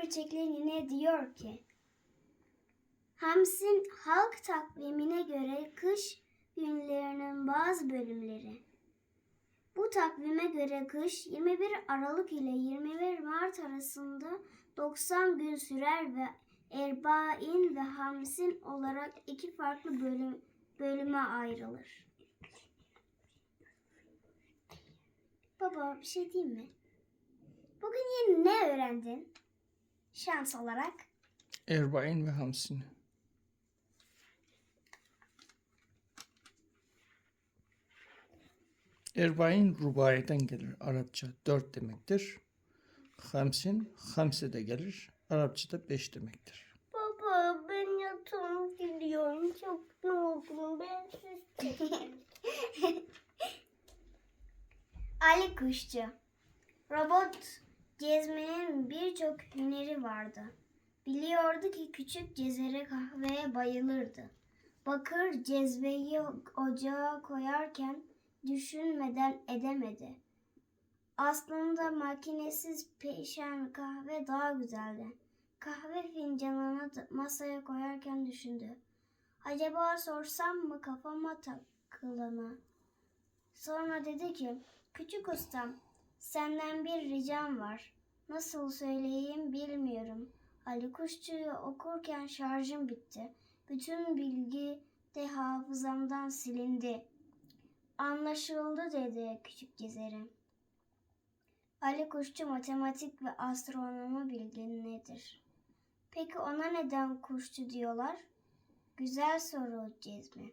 Pörçekler yine diyor ki Hams'in halk takvimine göre kış günlerinin bazı bölümleri. Bu takvime göre kış 21 Aralık ile 21 Mart arasında 90 gün sürer ve Erbain ve Hamsin olarak iki farklı bölüm, bölüme ayrılır. Baba bir şey diyeyim mi? Bugün yeni ne öğrendin? Şans olarak. Erbain ve Hamsin. Erbain rubayeden gelir. Arapça dört demektir. Hamsin, hamse de gelir. Arapçada beş demektir. Baba ben yatağıma gidiyorum. Çok yorgunum. Ben Ali Kuşçu Robot Cezme'nin birçok hüneri vardı. Biliyordu ki küçük Cezere kahveye bayılırdı. Bakır cezveyi ocağa koyarken düşünmeden edemedi. Aslında makinesiz pişen kahve daha güzeldi. Kahve fincanını masaya koyarken düşündü. Acaba sorsam mı kafama takılanı? Sonra dedi ki, küçük ustam, senden bir ricam var. Nasıl söyleyeyim bilmiyorum. Ali Kuşçu'yu okurken şarjım bitti. Bütün bilgi de hafızamdan silindi. Anlaşıldı dedi küçük gezerim. Ali Kuşçu matematik ve astronomi bilgin nedir? Peki ona neden kuşçu diyorlar? Güzel soru Cezmi.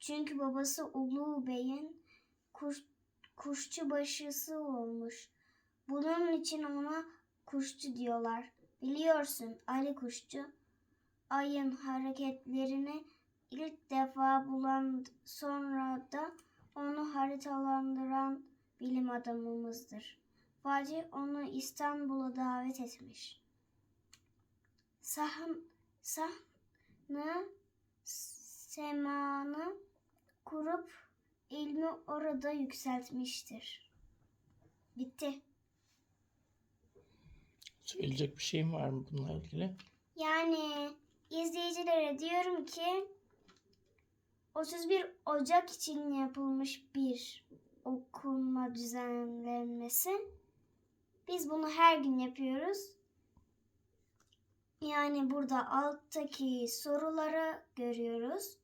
Çünkü babası Ulu Bey'in kuş, kuşçu başısı olmuş. Bunun için ona kuşçu diyorlar. Biliyorsun Ali Kuşçu ayın hareketlerini ilk defa bulan sonra da onu haritalandıran bilim adamımızdır. Fatih onu İstanbul'a davet etmiş. Sahn, sahnı, semanı kurup ilmi orada yükseltmiştir. Bitti. Söyleyecek bir şeyim var mı bununla ilgili? Yani izleyicilere diyorum ki 31 Ocak için yapılmış bir okuma düzenlenmesi. Biz bunu her gün yapıyoruz. Yani burada alttaki soruları görüyoruz.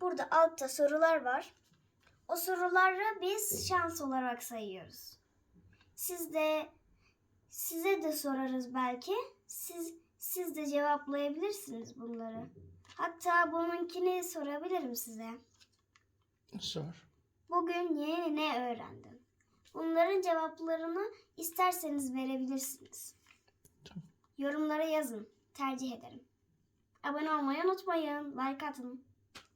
Burada altta sorular var. O soruları biz şans olarak sayıyoruz. Siz de size de sorarız belki. Siz siz de cevaplayabilirsiniz bunları. Hatta bununkini sorabilirim size. Sor. Bugün yeni ne öğrendin? Bunların cevaplarını isterseniz verebilirsiniz. Tamam. Yorumlara yazın. Tercih ederim. Abone olmayı unutmayın. Like atın.